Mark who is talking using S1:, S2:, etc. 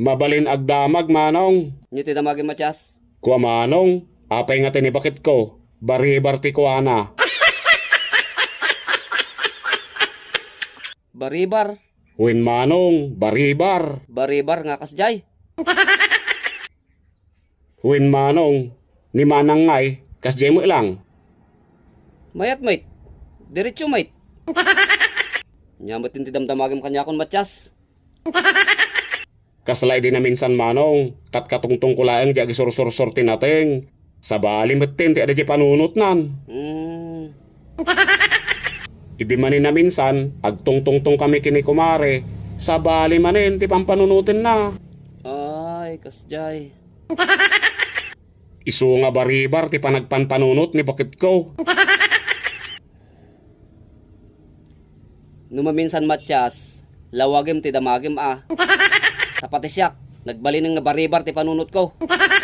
S1: Mabalin agdamag manong.
S2: Nyo ti damagin matyas.
S1: Kuwa manong, apay nga tinibakit ko. Baribar ti kuana.
S2: Baribar.
S1: Win manong, baribar.
S2: Baribar nga kasjay.
S1: Win manong, ni manang ngay, kasjay mo ilang.
S2: Mayat mate. Diretso mate. Nyamot ti damdamagin kanya kon matyas.
S1: Kaslay din na minsan manong, kat katungtong ko laeng di agi sursur-sur tinating. Sa bali metin ti ada di panunot nan.
S2: Hmm.
S1: Idi manin na minsan, agtungtungtong kami kini kumare. Sa bali manin ti pampanunutin na.
S2: Ay, kasjay.
S1: Isu nga baribar ti panagpanpanunot ni bakit ko.
S2: Numaminsan matyas. Lawagim ti damagim ah. Sa patisyak. Nagbalin nga baribar ti panunot ko.